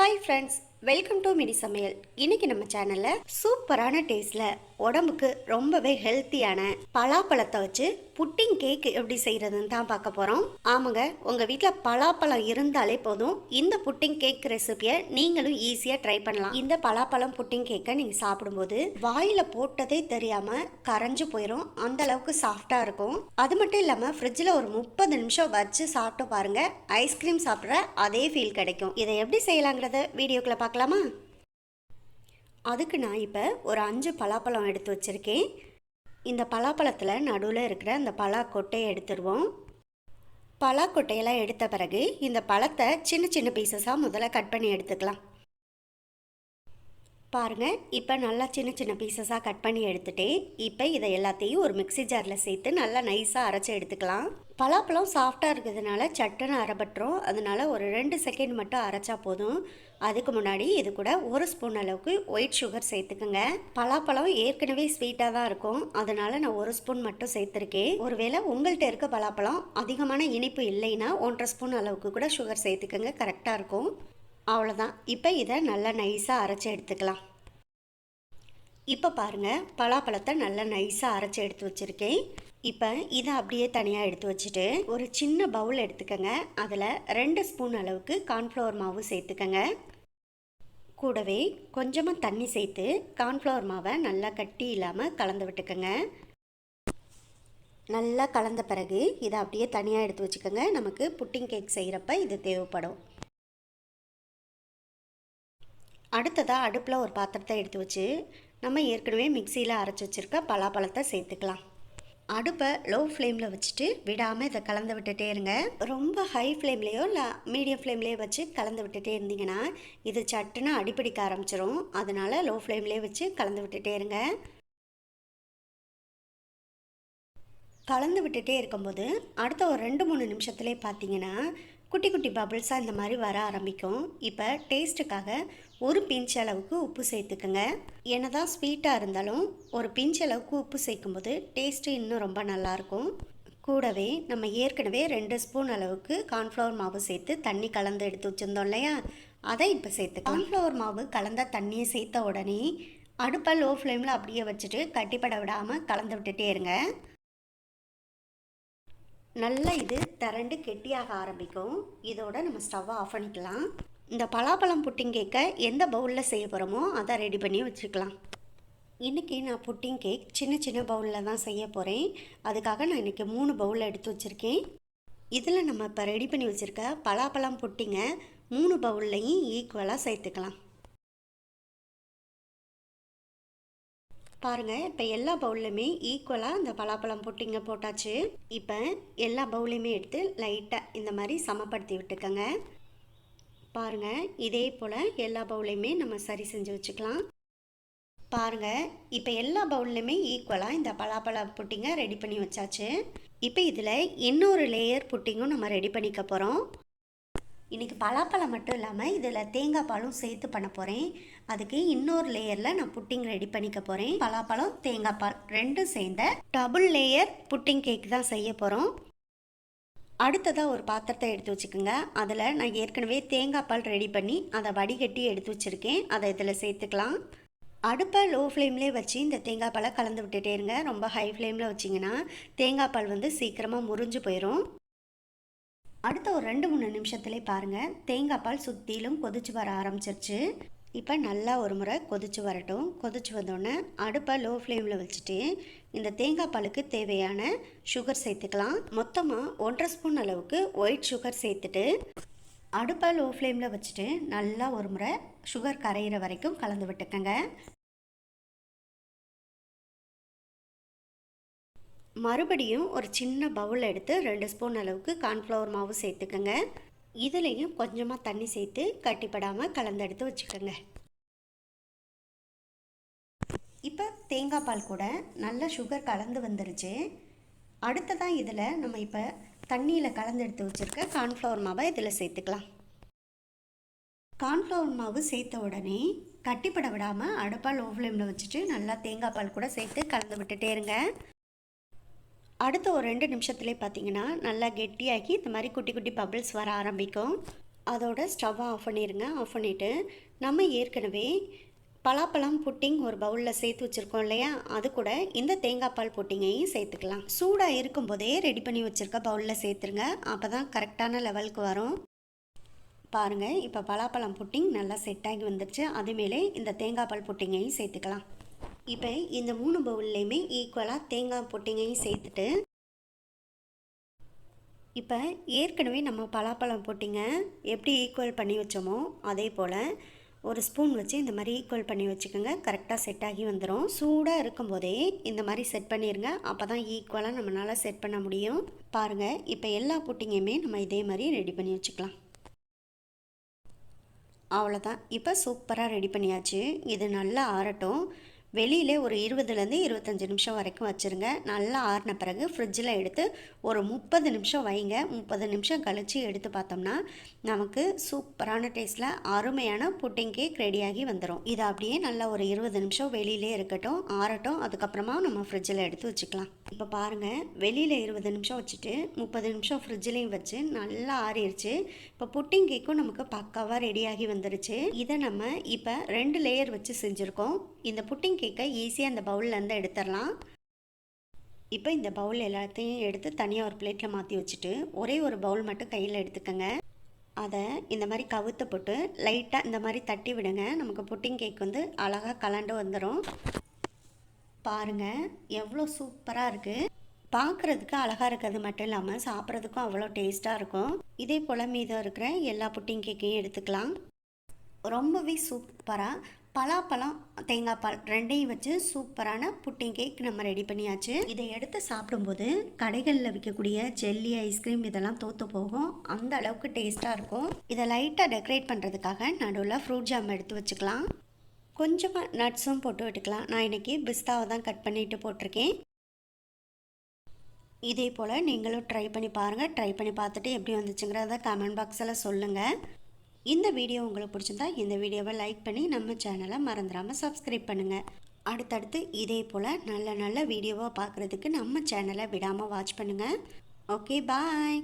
Hi friends welcome to mini சமையல் இன்னைக்கு நம்ம சேனலில் சூப்பரான டேஸ்ட்டில் உடம்புக்கு ரொம்பவே ஹெல்த்தியான பலாப்பழத்தை வச்சு புட்டிங் கேக் எப்படி செய்கிறதுன்னு தான் பார்க்க போகிறோம் ஆமாங்க உங்கள் வீட்டில் பலாப்பழம் இருந்தாலே போதும். இந்த புட்டிங் கேக் ரெசிபியை நீங்களும் ஈஸியாக ட்ரை பண்ணலாம். இந்த பலாப்பழம் புட்டிங் கேக்கை நீங்கள் சாப்பிடும்போது வாயில் போட்டதே தெரியாமல் கரைஞ்சு போயிடும் அந்த அளவுக்கு சாஃப்டாக இருக்கும். அது மட்டும் இல்லாமல் ஃப்ரிட்ஜில் ஒரு முப்பது நிமிஷம் வச்சு சாப்பிட்டு பாருங்கள் ஐஸ்கிரீம் சாப்பிட்ற அதே ஃபீல் கிடைக்கும். இதை எப்படி செய்யலாங்கிறத வீடியோக்குள்ளே பார்க்கலாமா? அதுக்கு நான் இப்போ ஒரு அஞ்சு பலாப்பழம் எடுத்து வச்சுருக்கேன். இந்த பலாப்பழத்தில் நடுவில் இருக்கிற அந்த பலா கொட்டையை எடுத்துருவோம். பலா கொட்டையெல்லாம் எடுத்த பிறகு இந்த பழத்தை சின்ன சின்ன பீசஸாக முதல்ல கட் பண்ணி எடுத்துக்கலாம். பாருங்கள் இப்போ நல்லா சின்ன சின்ன பீசஸாக கட் பண்ணி எடுத்துட்டேன் இப்போ இதை எல்லாத்தையும் ஒரு மிக்ஸி ஜாரில் சேர்த்து நல்லா நைஸாக அரைச்சி எடுத்துக்கலாம். பலாப்பழம் சாஃப்டாக இருக்கிறதுனால சட்டுன்னு அரைபட்டுரும். அதனால ஒரு ரெண்டு செகண்ட் மட்டும் அரைச்சா போதும். அதுக்கு முன்னாடி இது கூட ஒரு ஸ்பூன் அளவுக்கு ஒயிட் சுகர் சேர்த்துக்குங்க. பலாப்பழம் ஏற்கனவே ஸ்வீட்டாக தான் இருக்கும். அதனால நான் ஒரு ஸ்பூன் மட்டும் சேர்த்துருக்கேன். ஒருவேளை உங்கள்கிட்ட இருக்க பலாப்பழம் அதிகமான இனிப்பு இல்லைன்னா ஒன்றரை ஸ்பூன் அளவுக்கு கூட சுகர் சேர்த்துக்கோங்க. கரெக்டாக இருக்கும். அவ்வளோதான் இப்போ இதை நல்லா நைஸாக அரைச்சி எடுத்துக்கலாம். இப்போ பாருங்கள் பலாப்பழத்தை நல்லா நைஸாக அரைச்சி எடுத்து வச்சுருக்கேன். இப்போ இதை அப்படியே தனியாக எடுத்து வச்சுட்டு ஒரு சின்ன பவுல் எடுத்துக்கோங்க. அதில் ரெண்டு ஸ்பூன் அளவுக்கு கார்ன்ஃப்ளவர் மாவு சேர்த்துக்கங்க. கூடவே கொஞ்சமாக தண்ணி சேர்த்து கார்ன்ஃப்ளவர் மாவை நல்லா கட்டி இல்லாமல் கலந்து விட்டுக்கோங்க. நல்லா கலந்த பிறகு இதை அப்படியே தனியாக எடுத்து வச்சுக்கோங்க. நமக்கு புட்டிங் கேக் செய்கிறப்ப இது தேவைப்படும். அடுத்ததாக அடுப்பில் ஒரு பாத்திரத்தை எடுத்து வச்சு நம்ம ஏற்கனவே மிக்சியில் அரைச்சி வச்சுருக்க பலாப்பழத்தை சேர்த்துக்கலாம். அடுப்பை லோ ஃப்ளேமில் வச்சுட்டு விடாமல் இதை கலந்து விட்டுட்டே இருங்க. ரொம்ப ஹை ஃப்ளேம்லேயோ இல்லை மீடியம் ஃப்ளேம்லேயோ வச்சு கலந்து விட்டுட்டே இருந்தீங்கன்னா இது சட்டுன்னு அடிப்பிடிக்க ஆரம்பிச்சிரும். அதனால் லோ ஃப்ளேம்லேயே வச்சு கலந்து விட்டுட்டே இருங்க. கலந்து விட்டுட்டே இருக்கும்போது அடுத்த ஒரு ரெண்டு மூணு நிமிஷத்துலேயே பார்த்தீங்கன்னா குட்டி குட்டி பபிள்ஸாக இந்த மாதிரி வர ஆரம்பிக்கும். இப்போ டேஸ்ட்டுக்காக ஒரு பிஞ்ச் அளவுக்கு உப்பு சேர்த்துக்குங்க. என்னதான் ஸ்வீட்டாக இருந்தாலும் ஒரு பிஞ்ச் அளவுக்கு உப்பு சேர்க்கும்போது டேஸ்ட்டு இன்னும் ரொம்ப நல்லாயிருக்கும். கூடவே நம்ம ஏற்கனவே ரெண்டு ஸ்பூன் அளவுக்கு கார்ன்ஃப்ளவர் மாவு சேர்த்து தண்ணி கலந்து எடுத்து வச்சுருந்தோம் இல்லையா? அதை இப்போ சேர்த்து கார்ன்ஃப்ளவர் மாவு கலந்த தண்ணியை சேர்த்த உடனே அடுப்பை லோ ஃப்ளேமில் அப்படியே வச்சுட்டு கட்டிப்பட விடாமல் கலந்து விட்டுட்டே இருங்க. நல்லா இது திரண்டு கெட்டியாக ஆரம்பிக்கும். இதோட நம்ம ஸ்டவ்வை ஆஃப் பண்ணிக்கலாம். இந்த பலாப்பழம் புட்டிங் கேக்கை எந்த பவுலில் செய்ய போகிறோமோ அதை ரெடி பண்ணி வச்சுக்கலாம் இன்றைக்கி நான் புட்டிங் கேக் சின்ன சின்ன பவுலில் தான் செய்ய போகிறேன் அதுக்காக நான் இன்றைக்கி மூணு பவுலில் எடுத்து வச்சுருக்கேன். இதில் நம்ம இப்போ ரெடி பண்ணி வச்சுருக்க பலாப்பழம் புட்டிங்கை மூணு பவுல்லையும் ஈக்குவலாக சேர்த்துக்கலாம். பாருங்கள் இப்போ எல்லா பவுல்லையுமே ஈக்குவலாக இந்த பலாப்பழம் புட்டிங்க போட்டாச்சு. இப்போ எல்லா பவுலையுமே எடுத்து லைட்டாக இந்த மாதிரி சமப்படுத்தி விட்டுக்கோங்க. பாருங்கள் இதே போல் எல்லா பவுலையுமே நம்ம சரி செஞ்சு வச்சுக்கலாம். பாருங்கள் இப்போ எல்லா பவுல்லையுமே ஈக்குவலாக இந்த பலாப்பழ புட்டிங்க ரெடி பண்ணி வச்சாச்சு. இப்போ இதில் இன்னொரு லேயர் புட்டிங்கும் நம்ம ரெடி பண்ணிக்க போகிறோம் இன்றைக்கி பலாப்பழம் மட்டும் இல்லாமல் இதில் தேங்காய் பாலும் சேர்த்து பண்ண போகிறேன் அதுக்கு இன்னொரு லேயரில் நான் புட்டிங் ரெடி பண்ணிக்க போகிறேன் பலாப்பழம் தேங்காய் பால் ரெண்டும் சேர்ந்த டபுள் லேயர் புட்டிங் கேக் தான் செய்ய போகிறோம் அடுத்ததாக ஒரு பாத்திரத்தை எடுத்து வச்சுக்கோங்க. அதில் நான் ஏற்கனவே தேங்காய் பால் ரெடி பண்ணி அதை வடிகட்டி எடுத்து வச்சுருக்கேன். அதை இதில் சேர்த்துக்கலாம். அடுப்பை லோ ஃப்ளேம்லேயே வச்சு இந்த தேங்காய் பாலை கலந்து விட்டுட்டே இருங்க. ரொம்ப ஹை ஃப்ளேமில் வச்சிங்கன்னா தேங்காய் பால் வந்து சீக்கிரமாக முறிஞ்சு போயிடும் அடுத்த ஒரு ரெண்டு மூணு நிமிஷத்துலேயே பாருங்கள் தேங்காய் பால் சுற்றிலும் கொதிச்சு வர ஆரம்பிச்சிருச்சு. இப்போ நல்லா ஒரு முறை கொதிச்சு வரட்டும். கொதிச்சு வந்தோடனே அடுப்பை லோ ஃப்ளேமில் வச்சுட்டு இந்த தேங்காய் பாலுக்கு தேவையான சுகர் சேர்த்துக்கலாம். மொத்தமாக ஒன்றரை ஸ்பூன் அளவுக்கு ஒயிட் சுகர் சேர்த்துட்டு அடுப்பை லோ ஃப்ளேமில் வச்சுட்டு நல்லா ஒரு முறை சுகர் கரையிற வரைக்கும் கலந்து விட்டுக்கங்க. மறுபடியும் ஒரு சின்ன பவுல் எடுத்து ரெண்டு ஸ்பூன் அளவுக்கு கார்ன்ஃப்ளவர் மாவு சேர்த்துக்கோங்க. இதுலேயும் கொஞ்சமாக தண்ணி சேர்த்து கட்டிப்படாமல் கலந்தெடுத்து வச்சுக்கோங்க. இப்போ தேங்காய் பால் கூட நல்ல சுகர் கலந்து வந்துருச்சு. அடுத்ததான் இதில் நம்ம இப்போ தண்ணியில் கலந்து எடுத்து வச்சுருக்க கார்ன்ஃப்ளவர் மாவை இதில் சேர்த்துக்கலாம். கார்ன்ஃப்ளவர் மாவு சேர்த்த உடனே கட்டிப்பட விடாமல் அடுப்பால் ஓ ஃப்ளேமில் வச்சுட்டு நல்லா தேங்காய் பால் கூட சேர்த்து கலந்து விட்டுட்டே இருங்க. அடுத்த ஒரு ரெண்டு நிமிஷத்துலேயே பார்த்தீங்கன்னா நல்லா கெட்டியாகி இந்த மாதிரி குட்டி குட்டி பபிள்ஸ் வர ஆரம்பிக்கும். அதோட ஸ்டவ்வை ஆஃப் பண்ணிடுங்க ஆஃப் பண்ணிவிட்டு நம்ம ஏற்கனவே பலாப்பழம் புட்டிங் ஒரு பவுலில் சேர்த்து வச்சுருக்கோம் இல்லையா? அது கூட இந்த தேங்காய் பால் புட்டிங்கையும் சேர்த்துக்கலாம். சூடாக இருக்கும்போதே ரெடி பண்ணி வச்சுருக்க பவுலில் சேர்த்துருங்க. அப்போ தான் கரெக்டான லெவலுக்கு வரும். பாருங்கள் இப்போ பலாப்பழம் புட்டிங் நல்லா செட் ஆகி வந்துருச்சு. அதுமேலே இந்த தேங்காய் பால் புட்டிங்கையும் சேர்த்துக்கலாம். இப்போ இந்த மூணு பவுல்லையுமே ஈக்குவலாக தேங்காய் பொட்டிங்கையும் சேர்த்துட்டு இப்போ ஏற்கனவே நம்ம பலாப்பழம் போட்டிங்க எப்படி ஈக்குவல் பண்ணி வச்சோமோ அதே போல் ஒரு ஸ்பூன் வச்சு இந்த மாதிரி ஈக்குவல் பண்ணி வச்சுக்கோங்க கரெக்டாக செட் ஆகி வந்துடும் சூடாக இருக்கும்போதே இந்த மாதிரி செட் பண்ணிடுங்க அப்போ தான் ஈக்குவலாக நம்மளால் செட் பண்ண முடியும். பாருங்கள் இப்போ எல்லா புட்டிங்கையுமே நம்ம இதே மாதிரி ரெடி பண்ணி வச்சுக்கலாம். அவ்வளோதான் இப்போ சூப்பராக ரெடி பண்ணியாச்சு. இது நல்லா ஆறட்டும். வெளியிலே ஒரு இருபதுலேருந்து இருபத்தஞ்சி நிமிஷம் வரைக்கும் வச்சுருங்க. நல்லா ஆறின பிறகு ஃப்ரிட்ஜில் எடுத்து ஒரு முப்பது நிமிஷம் வைங்க. முப்பது நிமிஷம் கழித்து எடுத்து பார்த்தோம்னா நமக்கு சூப்பரான டேஸ்ட்டில் அருமையான புட்டிங் கேக் ரெடியாகி வந்துடும் இது அப்படியே நல்லா ஒரு இருபது நிமிஷம் வெளியிலே இருக்கட்டும் ஆறட்டும். அதுக்கப்புறமா நம்ம ஃப்ரிட்ஜில் எடுத்து வச்சுக்கலாம். இப்போ பாருங்கள் வெளியில் இருபது நிமிஷம் வச்சுட்டு முப்பது நிமிஷம் ஃப்ரிட்ஜ்லேயும் வச்சு நல்லா ஆறிடுச்சு இப்போ புட்டிங் கேக்கும் நமக்கு பக்காவாக ரெடியாகி வந்துருச்சு. இதை நம்ம இப்போ ரெண்டு லேயர் வச்சு செஞ்சுருக்கோம். இந்த புட்டிங் கேக்கை ஈஸியாக அந்த பவுல்லேருந்து எடுத்துடலாம். இப்போ இந்த பவுல் எல்லாத்தையும் எடுத்து தனியாக ஒரு பிளேட்டில் மாற்றி வச்சுட்டு ஒரே ஒரு பவுல் மட்டும் கையில் எடுத்துக்கோங்க. அதை இந்த மாதிரி கவுத்த போட்டு லைட்டாக இந்த மாதிரி தட்டி விடுங்க. நமக்கு புட்டிங் கேக் வந்து அழகாக கலண்டு வந்துடும் பாருங்கள் எவ்வளோ சூப்பராக இருக்குது பார்க்குறதுக்கு அழகாக இருக்கிறது மட்டும் இல்லாமல் சாப்பிட்றதுக்கும் அவ்வளோ டேஸ்ட்டாக இருக்கும். இதே போல் மீதம் இருக்கிற எல்லா புட்டிங் கேக்கையும் எடுத்துக்கலாம். ரொம்பவே சூப்பராக பலாப்பழம் தேங்காய் பால் ரெண்டையும் வச்சு சூப்பரான புட்டிங் கேக் நம்ம ரெடி பண்ணியாச்சு. இதை எடுத்து சாப்பிடும்போது கடைகளில் விற்கக்கூடிய ஜெல்லி ஐஸ்கிரீம் இதெல்லாம் தோற்று போகும். அந்த அளவுக்கு டேஸ்ட்டாக இருக்கும். இதை லைட்டாக டெக்கரேட் பண்ணுறதுக்காக நடுவில் ஃப்ரூட் ஜாம் எடுத்து வச்சுக்கலாம். கொஞ்சமாக நட்ஸும் போட்டு விட்டுக்கலாம். நான் இன்றைக்கி பிஸ்தாவை தான் கட் பண்ணிவிட்டு போட்டிருக்கேன். இதே போல் நீங்களும் ட்ரை பண்ணி பாருங்கள் ட்ரை பண்ணி பார்த்துட்டு எப்படி வந்துச்சுங்கிறத கமெண்ட் பாக்ஸில் சொல்லுங்கள் இந்த வீடியோ உங்களுக்கு பிடிச்சிருந்தா இந்த வீடியோவை லைக் பண்ணி நம்ம சேனலை மறந்துடாமல் சப்ஸ்கிரைப் பண்ணுங்கள் அடுத்தடுத்து இதே போல் நல்ல நல்ல வீடியோவாக பார்க்குறதுக்கு நம்ம சேனலை விடாமல் வாட்ச் பண்ணுங்கள் ஓகே பாய்